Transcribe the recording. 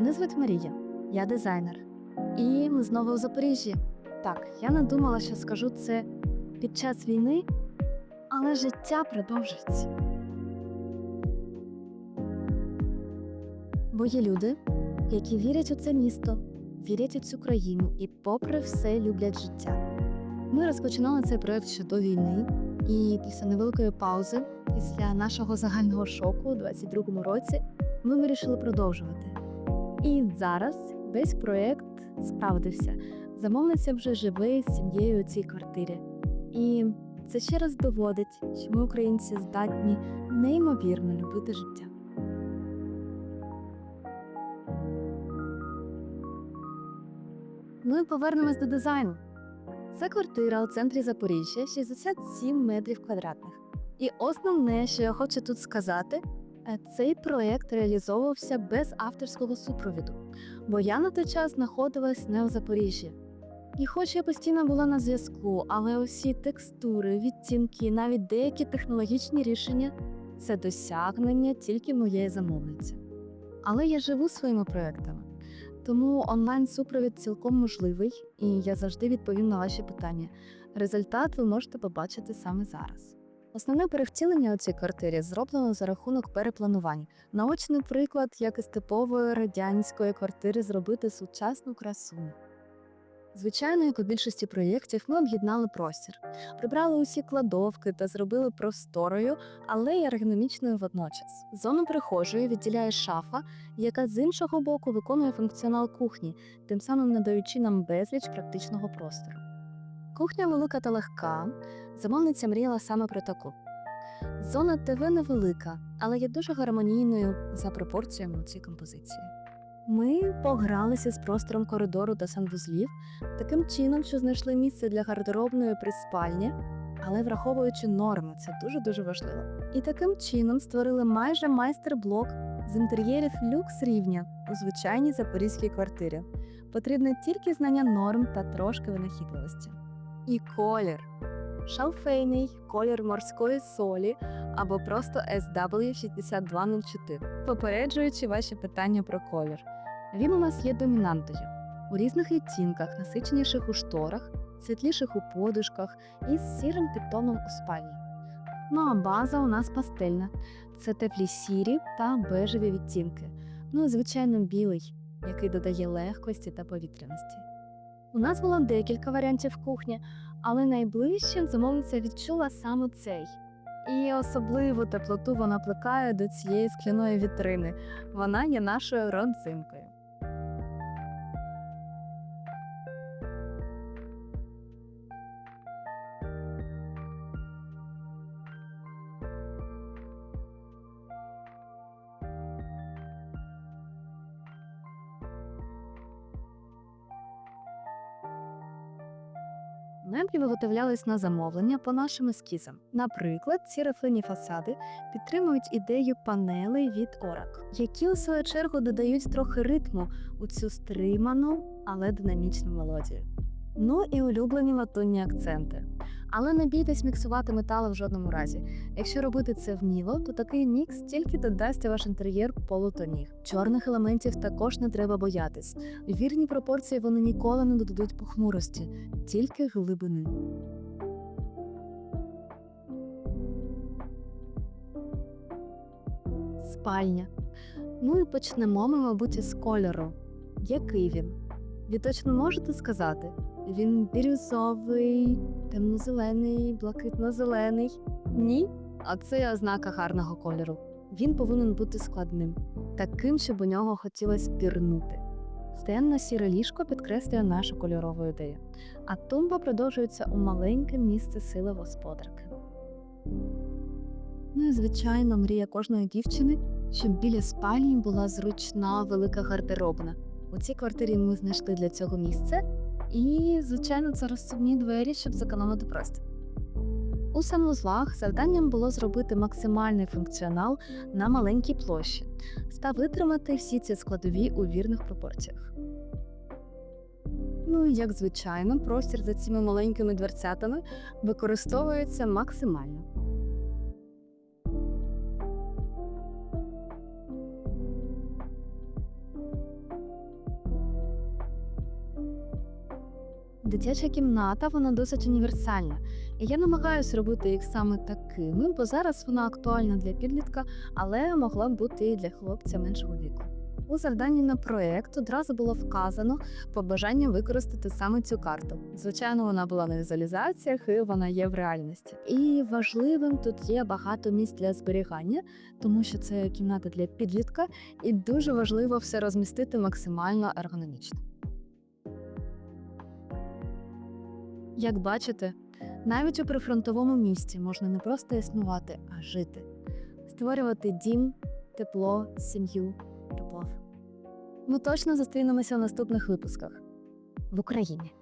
Мене звуть Марія, я дизайнер. І ми знову у Запоріжжі. Так, я не думала, що скажу це під час війни, але життя продовжується. Бо є люди, які вірять у це місто, вірять у цю країну і, попри все, люблять життя. Ми розпочинали цей проект ще до війни, і після невеликої паузи, після нашого загального шоку у 22-му році, ми вирішили продовжувати. І зараз весь проєкт справдився. Замовниця вже живе з сім'єю у цій квартирі. І це ще раз доводить, що ми, українці, здатні неймовірно любити життя. Ну і повернемось до дизайну. Це квартира у центрі Запоріжжя 67 метрів квадратних. І основне, що я хочу тут сказати, цей проєкт реалізовувався без авторського супровіду, бо я на той час знаходилась не у Запоріжжі. І хоч я постійно була на зв'язку, але усі текстури, відтінки, навіть деякі технологічні рішення це досягнення тільки моєї замовниці. Але я живу своїми проектами, тому онлайн-супровід цілком можливий, і я завжди відповім на ваші питання. Результат ви можете побачити саме зараз. Основне перевтілення у цій квартирі зроблено за рахунок перепланувань. Наочний приклад, як із типової радянської квартири зробити сучасну красу. Звичайно, як у більшості проєктів, ми об'єднали простір, прибрали усі кладовки та зробили просторою, але й ергономічною водночас. Зону прихожої відділяє шафа, яка з іншого боку виконує функціонал кухні, тим самим надаючи нам безліч практичного простору. Кухня велика та легка. Замовниця мріяла саме про таку. Зона ТВ невелика, але є дуже гармонійною за пропорціями у цій композиції. Ми погралися з простором коридору та санвузлів таким чином, що знайшли місце для гардеробної при спальні, але враховуючи норми, це дуже дуже важливо. І таким чином створили майже майстер-блок з інтер'єрів люкс рівня у звичайній запорізькій квартирі. Потрібне тільки знання норм та трошки винахідливості. І колір. Шалфейний колір морської солі або просто SW6204, попереджуючи ваші питання про колір. Він у нас є домінантою у різних відтінках, насиченіших у шторах, світліших у подушках і з сірим підтоном у спальні. Ну а база у нас пастельна. Це теплі сірі та бежеві відтінки. Ну і звичайно білий, який додає легкості та повітряності. У нас було декілька варіантів кухні, але найближчим замовниця відчула саме цей. І особливу теплоту вона плекає до цієї скляної вітрини. Вона є нашою родзинкою. Меблі виготовлялись на замовлення по нашим ескізам. Наприклад, ці рифлені фасади підтримують ідею панелей від орак, які у свою чергу додають трохи ритму у цю стриману, але динамічну мелодію. Ну і улюблені латунні акценти. Але не бійтесь міксувати метали в жодному разі. Якщо робити це вміло, то такий мікс тільки додасть ваш інтер'єр полутонів. Чорних елементів також не треба боятись. Вірні пропорції вони ніколи не додадуть похмурості, тільки глибини. Спальня. Ну і почнемо ми, мабуть, із кольору. Який він? Ви точно можете сказати? Він бірюзовий, темно-зелений, блакитно-зелений. Ні? А це ознака гарного кольору. Він повинен бути складним, таким, щоб у нього хотілося пірнути. Темне сіре ліжко підкреслює нашу кольорову ідею, а тумба продовжується у маленьке місце сили господарки. Ну і звичайно, мрія кожної дівчини, щоб біля спальні була зручна велика гардеробна. У цій квартирі ми знайшли для цього місце, і, звичайно, це розсувні двері, щоб зекономити простір. У санвузлах завданням було зробити максимальний функціонал на маленькій площі та витримати всі ці складові у вірних пропорціях. Ну і як звичайно, простір за цими маленькими дверцятами використовується максимально. Дитяча кімната вона досить універсальна, і я намагаюся робити їх саме такими, бо зараз вона актуальна для підлітка, але могла б бути і для хлопця меншого віку. У завданні на проєкт одразу було вказано побажання використати саме цю карту. Звичайно, вона була на візуалізаціях і вона є в реальності. І важливим тут є багато місць для зберігання, тому що це кімната для підлітка, і дуже важливо все розмістити максимально ергономічно. Як бачите, навіть у прифронтовому місті можна не просто існувати, а жити, створювати дім, тепло, сім'ю, любов. Ми точно зустрінемося в наступних випусках в Україні.